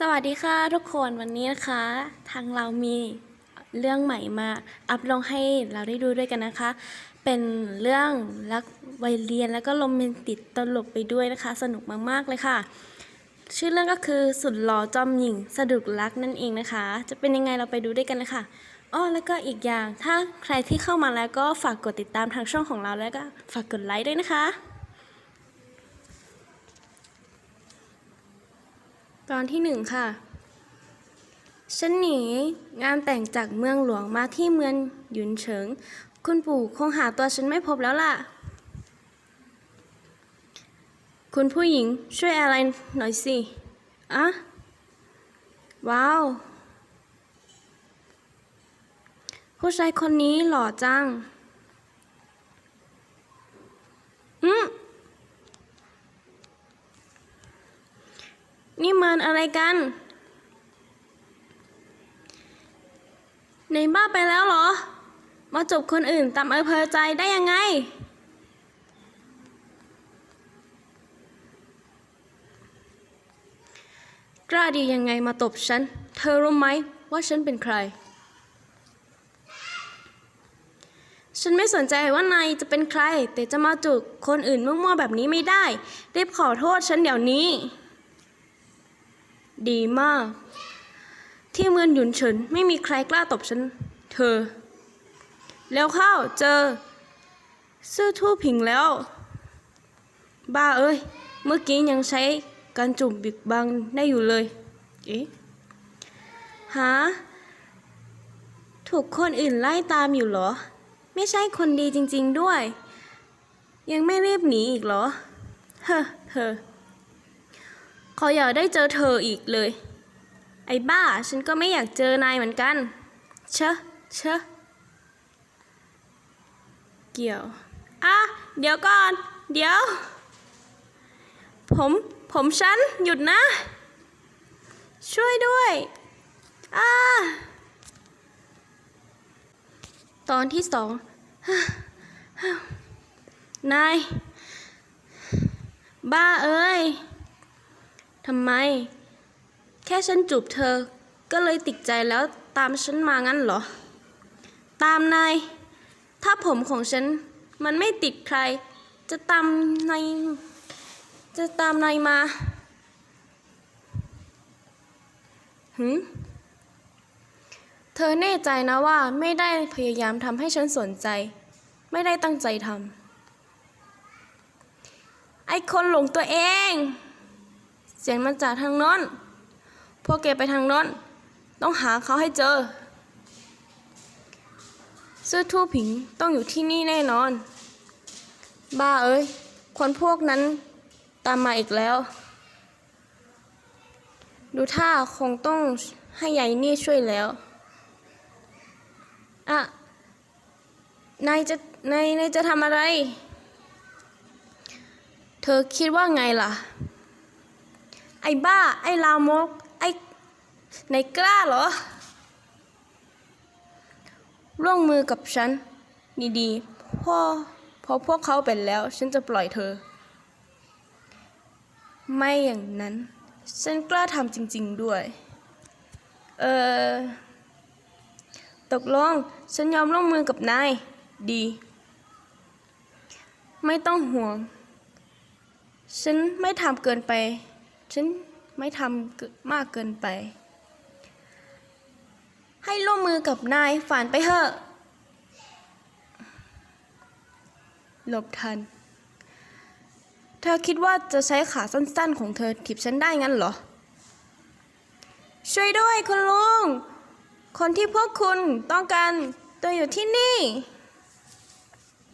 สวัสดีค่ะทุกคนวันนี้นะคะ ทางเรามีเรื่องใหม่มาอัพลงให้เราได้ดูด้วยกันนะคะ เป็นเรื่องรักวัยเรียนแล้วก็โรแมนติกตลกไปด้วยนะคะ สนุกมากๆเลยค่ะ ชื่อเรื่องก็คือสุดหล่อจอมหญิงสะดุดรักนั่นเองนะคะ จะเป็นยังไงเราไปดูด้วยกันเลยค่ะอ้อแล้วก็อีกอย่างถ้าใครที่เข้ามาแล้วก็ฝากกดติดตามทางช่องของเราแล้วก็ฝากกดไลค์ด้วยนะคะ ตอนที่หนึ่งค่ะ ฉันหนีงานแต่งจากเมืองหลวงมาที่เมืองหยุนเฉิง คุณปู่คงหาตัวฉันไม่พบแล้วล่ะ คุณผู้หญิงช่วยอะไรหน่อยสิ อะว้าว ผู้ชายคนนี้หล่อจัง อืม นี่มันอะไรกัน ในบ้าไปแล้วเหรอ มาจบคนอื่นตามอำเภอใจได้ยังไง กล้าดียังไงมาตบฉัน เธอรู้ไหมว่าฉันเป็นใคร ฉันไม่สนใจว่านายจะเป็นใคร แต่จะมาจุกคนอื่นมั่วๆแบบนี้ไม่ได้รีบขอโทษฉันเดี๋ยวนี้ ดีมาก ที่เมืองหยุนเฉินไม่มีใครกล้าตบฉัน เธอ แล้วเข้าเจอ ซื่อทู่ผิงแล้ว บ้าเอ้ย เมื่อกี้ยังใช้การจุ่มบิกบังได้อยู่เลย เอ๊ะหา ถูกคนอื่นไล่ตามอยู่เหรอ ไม่ใช่คนดีจริง ๆด้วย ยังไม่รีบหนีอีกเหรอ เฮ้อเธอ ออย่าได้เจอเธออีกเลย ไอ้บ้า ฉันก็ไม่อยากเจอนายเหมือนกัน เชอะเชอะเกี่ยว อะ เดี๋ยวก่อน เดี๋ยว ผม ผมฉัน หยุดนะ ช่วยด้วย อ่า ตอนที่สอง นาย บ้าเอ้ย ทำไม แค่ฉันจูบเธอ ก็เลยติดใจแล้วตามฉันมางั้นเหรอ ตามนาย ถ้าผมของฉันมันไม่ติดใคร จะตามนายจะตามนายมาหืมเธอแน่ใจนะว่าไม่ได้พยายามทำให้ฉันสนใจ ไม่ได้ตั้งใจทำไอ้คนหลงตัวเอง เสียงมันจากทางน้น พวกแกไปทางน้น ต้องหาเขาให้เจอซื่อทู่ผิงต้องอยู่ที่นี่แน่นอน บ้าเอ้ย คนพวกนั้นตามมาอีกแล้ว ดูท่าคงต้องให้ยายนี่ช่วยแล้ว อะ นายจะนายนายจะทำอะไร เธอคิดว่าไงล่ะ ไอ้บ้า ไอ้ลามก ไอ้ไหนกล้าเหรอ ร่วมมือกับฉัน ดีๆพ่อพอพวกเขาเป็นแล้ว ฉันจะปล่อยเธอ ไม่อย่างนั้น ฉันกล้าทำจริง ๆด้วย เออตกลง ฉันยอมร่วมมือกับนาย ดี ไม่ต้องห่วง ฉันไม่ทำเกินไป ฉันไม่ทำมากเกินไป ให้ร่วมมือกับนายฝันไปเถอะหลบทัน เธอคิดว่าจะใช้ขาสั้นๆ ของเธอถีบฉันได้งั้นเหรอ ช่วยด้วยคุณลุง คนที่พวกคุณต้องการตัวอยู่ที่นี่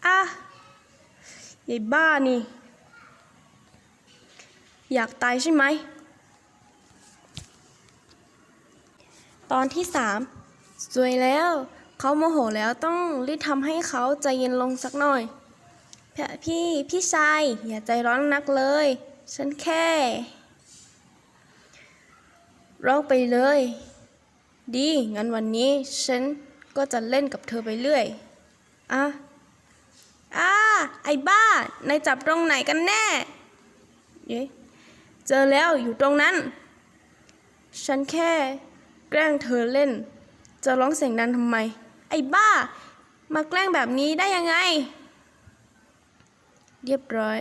อะยายบ้านี่ อยากตายใช่ไหม ตอนที่สามสวยแล้ว เขาโมโหแล้วต้องรีบทำให้เขาใจเย็นลงสักหน่อย พี่พี่ชาย อย่าใจร้อนนักเลย ฉันแค่ร้องไปเลย ดีงั้นวันนี้ฉันก็จะเล่นกับเธอไปเรื่อยอะอ่าไอ้บ้านายจับตรงไหนกันแน่เย้ เจอแล้วอยู่ตรงนั้น ฉันแค่แกล้งเธอเล่น จะร้องเสียงดังทำไม ไอ้บ้า มาแกล้งแบบนี้ได้ยังไง เรียบร้อย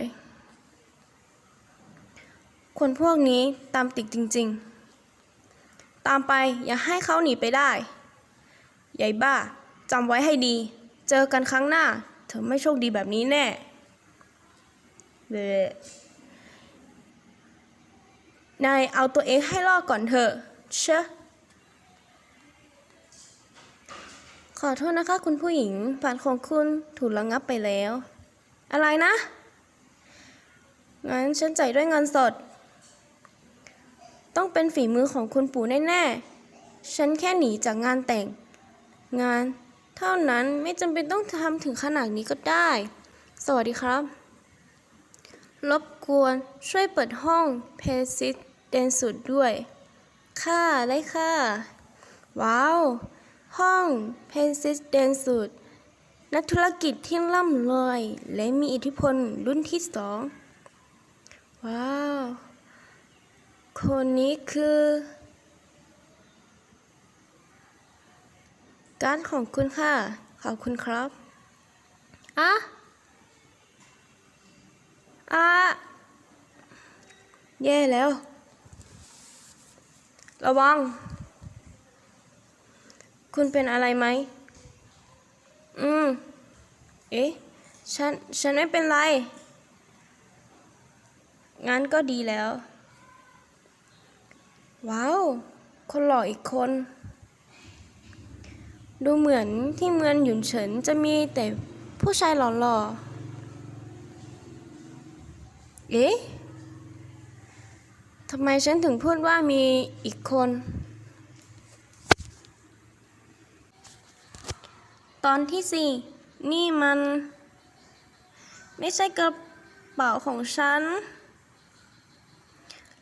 คนพวกนี้ตามติดจริง ๆ ตามไปอย่าให้เขาหนีไปได้ ใหญ่บ้าจำไว้ให้ดี เจอกันครั้งหน้า เธอไม่โชคดีแบบนี้แน่เบะ นายเอาตัวเองให้รอดก่อนเถอะเชอะขอโทษนะคะ คุณผู้หญิงบัตรของคุณถูกระงับไปแล้ว อะไรนะ งั้นฉันจ่ายด้วยเงินสด ต้องเป็นฝีมือของคุณปู่แน่ๆ ฉันแค่หนีจากงานแต่ง งาน เท่านั้นไม่จำเป็นต้องทำถึงขนาดนี้ก็ได้ สวัสดีครับ รบกวนช่วยเปิดห้องเพซิส เดนสุดด้วย ค่ะได้ค่ะ ว้าว ห้องเพนซิสเดนสุด นักธุรกิจที่ร่ำรวยและมีอิทธิพลรุ่นที่สอง ว้าว คนนี้คือ การของคุณค่ะ ขอบคุณครับอะอะแย่แล้ว ระวัง คุณเป็นอะไรไหม อืม เอ๊ะ ฉัน ฉันไม่เป็นไร งั้นก็ดีแล้ว ว้าว คนหล่ออีกคน ดูเหมือนที่เมืองหยุนเฉินจะมีแต่ผู้ชายหล่อๆ เอ๊ะ ทำไมฉันถึงพูดว่ามีอีกคน ตอนที่สี่นี่มัน ไม่ใช่กระเป๋าของฉัน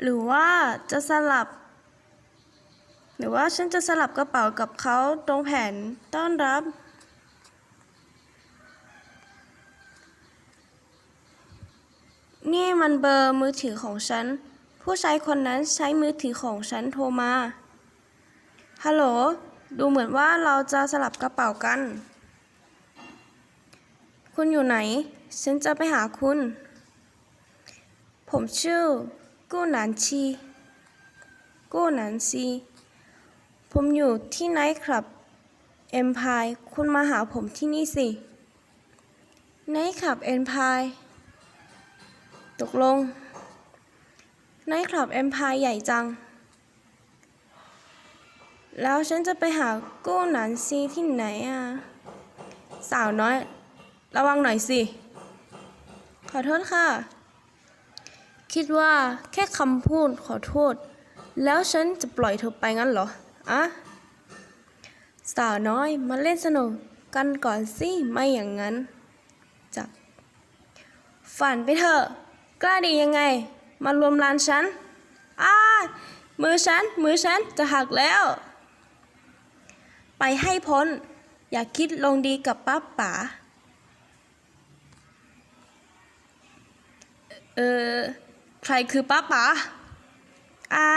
หรือว่าจะสลับ หรือว่าฉันจะสลับกระเป๋ากับเขาตรงแผนต้อนรับ นี่มันเบอร์มือถือของฉัน ผู้ชายคนนั้นใช้มือถือของฉันโทรมา ฮัลโหล ดูเหมือนว่าเราจะสลับกระเป๋ากัน คุณอยู่ไหน ฉันจะไปหาคุณ ผมชื่อ กู้หนานชี กู้หนานชีผมอยู่ที่ไนท์คลับเอ็มพายคุณมาหาผมที่นี่สิไนท์คลับเอ็มพายตกลง ไนท์คลับเอ็มพายใหญ่จัง แล้วฉันจะไปหากู้หนานซีที่ไหนอะ สาวน้อย ระวังหน่อยสิ ขอโทษค่ะ คิดว่าแค่คำพูดขอโทษ แล้วฉันจะปล่อยเธอไปงั้นเหรอ อะสาวน้อยมาเล่นสนุกกันก่อนสิ ไม่อย่างนั้นจะฝันไปเถอะ กล้าดียังไง มารวมลานฉันอ้ามือฉัน มือฉันจะหักแล้ว ไปให้พ้น อย่าคิดลงดีกับป้าป๋า เออ ใครคือป้าป๋าอ่า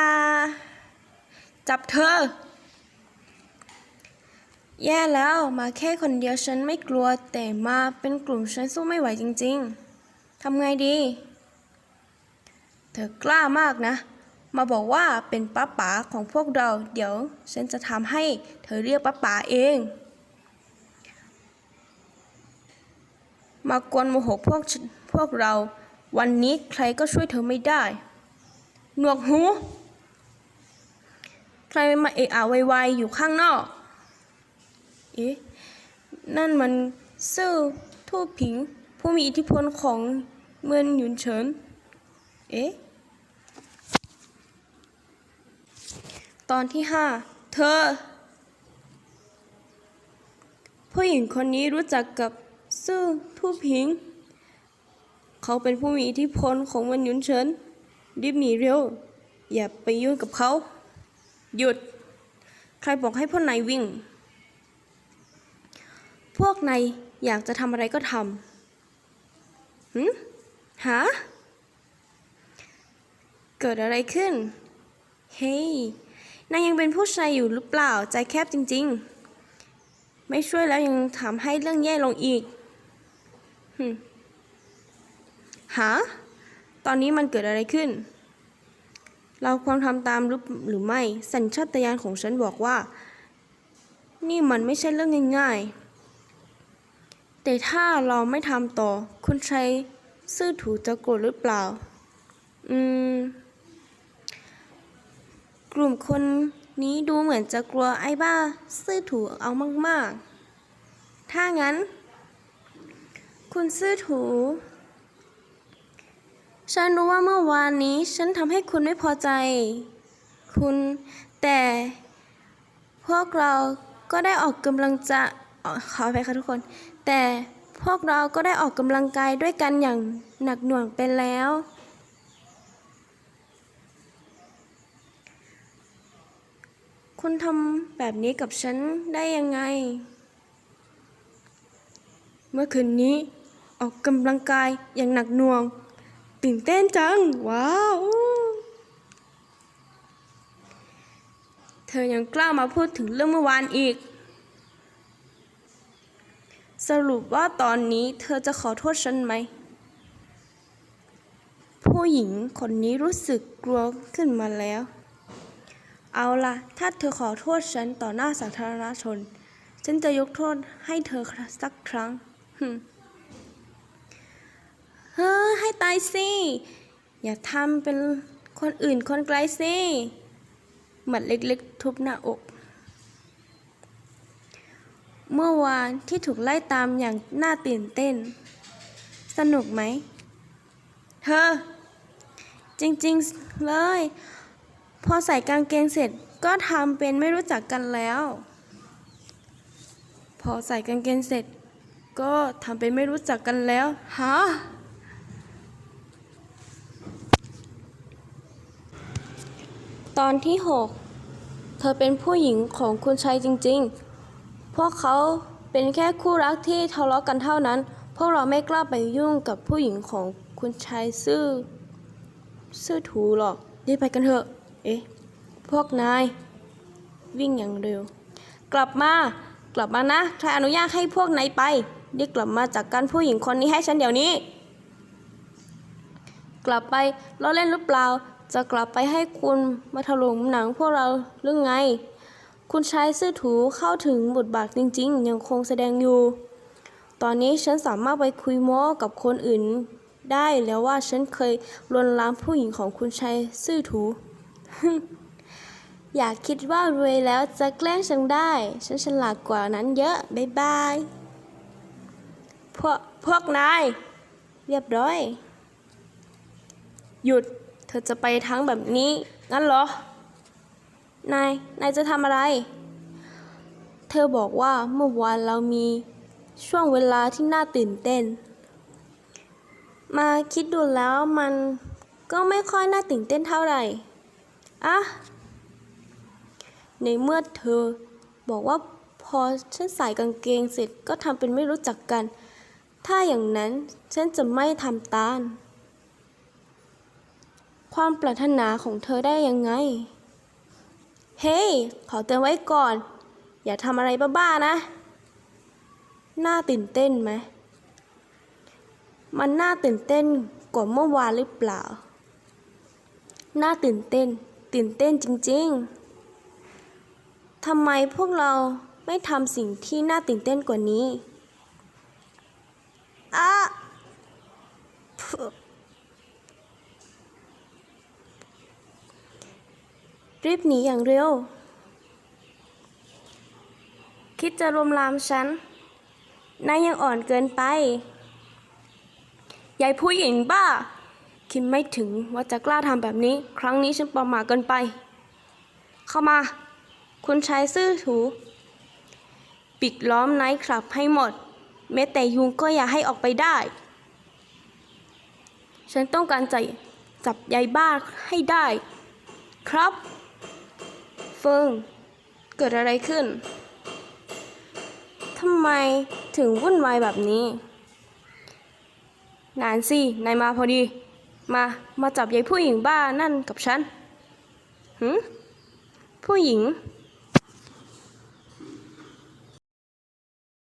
จับเธอ แย่แล้วมาแค่คนเดียวฉันไม่กลัวแต่มาเป็นกลุ่มฉันสู้ไม่ไหวจริง ๆทำไงดี เธอกล้ามากนะ มาบอกว่าเป็นป้าป๋าของพวกเรา เดี๋ยวฉันจะทำให้เธอเรียกป้าป๋าเอง มากวนโมโหพวกพวกเรา วันนี้ใครก็ช่วยเธอไม่ได้ หนวกหู ใครมาเอะอะไวๆอยู่ข้างนอก เอ๊ะ นั่นมันซื่อทู่ผิง ผู้มีอิทธิพลของเมืองหยุนเฉิน เอ๊ะ ตอนที่ห้าเธอ ผู้หญิงคนนี้รู้จักกับซื่อทู่ผิง เขาเป็นผู้มีอิทธิพลของเมืองหยุนเฉินรีบหนีเร็ว อย่าไปยุ่งกับเขา หยุด ใครบอกให้พวกนายวิ่ง พวกนายอยากจะทำอะไรก็ทำหืมหา เกิดอะไรขึ้น เฮ้ย นายยังเป็นผู้ชายอยู่หรือเปล่า ใจแคบจริง ๆ ไม่ช่วยแล้วยังทำให้เรื่องแย่ลงอีกหึหา ตอนนี้มันเกิดอะไรขึ้น เราควรทำตามหรือหรือไม่ สัญชาตญาณของฉันบอกว่า นี่มันไม่ใช่เรื่องง่าย ๆ แต่ถ้าเราไม่ทำต่อ คุณชัยซื่อถูจะโกรธหรือเปล่า อืม กลุ่มคนนี้ดูเหมือนจะกลัวไอ้บ้าซื่อถูเอามากๆ ถ้างั้น คุณซื่อถู ฉันรู้ว่าเมื่อวานนี้ฉันทำให้คุณไม่พอใจ คุณแต่พวกเราก็ได้ออกกำลังจะออขอไปค่ะทุกคน แต่พวกเราก็ได้ออกกำลังกายด้วยกันอย่างหนักหน่วงไปแล้ว คุณทำแบบนี้กับฉันได้ยังไง เมื่อคืนนี้ ออกกำลังกายอย่างหนักหน่วง ตื่นเต้นจัง ว้าว เธอยังกล้ามาพูดถึงเรื่องเมื่อวานอีก สรุปว่าตอนนี้เธอจะขอโทษฉันไหม ผู้หญิงคนนี้รู้สึกกลัวขึ้นมาแล้ว เอาละถ้าเธอขอโทษฉันต่อหน้าสาธารณชน ฉันจะยกโทษให้เธอสักครั้งหึเฮ้อให้ตายสิ อย่าทำเป็นคนอื่นคนไกลสิหมัดเล็กๆ ทุบหน้าอก เมื่อวานที่ถูกไล่ตามอย่างน่าตื่นเต้น สนุกไหม เธอ จริงๆเลย พอใส่กางเกงเสร็จก็ทำเป็นไม่รู้จักกันแล้ว พอใส่กางเกงเสร็จ ก็ทำเป็นไม่รู้จักกันแล้วฮะตอนที่ 6 เธอเป็นผู้หญิงของคุณชัยจริงๆ พวกเขาเป็นแค่คู่รักที่ทะเลาะกันเท่านั้น พวกเราไม่กล้าไปยุ่งกับผู้หญิงของคุณชัยซื่อ ซื่อถูหรอกรีบไปกันเถอะ เอ๊ะ พวกนาย วิ่งอย่างเร็ว กลับมา กลับมานะ ใครอนุญาตให้พวกนายไปรีบกลับมาจากการผู้หญิงคนนี้ให้ฉันเดี๋ยวนี้ กลับไปล้อเล่นหรือเปล่า จะกลับไปให้คุณมาถล่มหนังพวกเราหรือไง คุณชายซื่อถูเข้าถึงบทบาทจริง ๆ ยังคงแสดงอยู่ ตอนนี้ฉันสามารถไปคุยโม้กับคนอื่นได้แล้วว่าฉันเคยลวนลามผู้หญิงของคุณชายซื่อถู อยากคิดว่ารวยแล้วจะแกล้งฉันได้ ฉันฉลาดกว่านั้นเยอะ บ๊ายบาย พวกพวกนาย เรียบร้อย หยุด เธอจะไปทั้งแบบนี้ งั้นเหรอ นาย นายจะทำอะไร เธอบอกว่าเมื่อวานเรามีช่วงเวลาที่น่าตื่นเต้น มาคิดดูแล้วมันก็ไม่ค่อยน่าตื่นเต้นเท่าไหร่ อะในเมื่อเธอบอกว่าพอฉันใส่กางเกงเสร็จก็ทำเป็นไม่รู้จักกัน ถ้าอย่างนั้นฉันจะไม่ทำตามความปรารถนาของเธอได้ยังไง เฮ้ยขอเตือนไว้ก่อน อย่าทำอะไรบ้าๆนะ น่าตื่นเต้นไหม มันน่าตื่นเต้นกว่าเมื่อวานหรือเปล่า น่าตื่นเต้น ตื่นเต้นจริงๆ ทำไมพวกเราไม่ทำสิ่งที่น่าตื่นเต้นกว่านี้อะรีบหนีอย่างเร็ว คิดจะรวมลามฉันนายยังอ่อนเกินไป ยายผู้หญิงบ้า คิดไม่ถึงว่าจะกล้าทำแบบนี้ ครั้งนี้ฉันประมาทเกินไป เข้ามา คุณชายซื่อถู ปิดล้อมไนท์คลับให้หมด แม้แต่ยุงก็อย่าให้ออกไปได้ ฉันต้องการจะจับยายบ้าให้ได้ ครับ เฟิง เกิดอะไรขึ้นทำไมถึงวุ่นวายแบบนี้ นานสิ นายมาพอดี มา มาจับยายผู้หญิงบ้านั่นกับฉันหืมผู้หญิง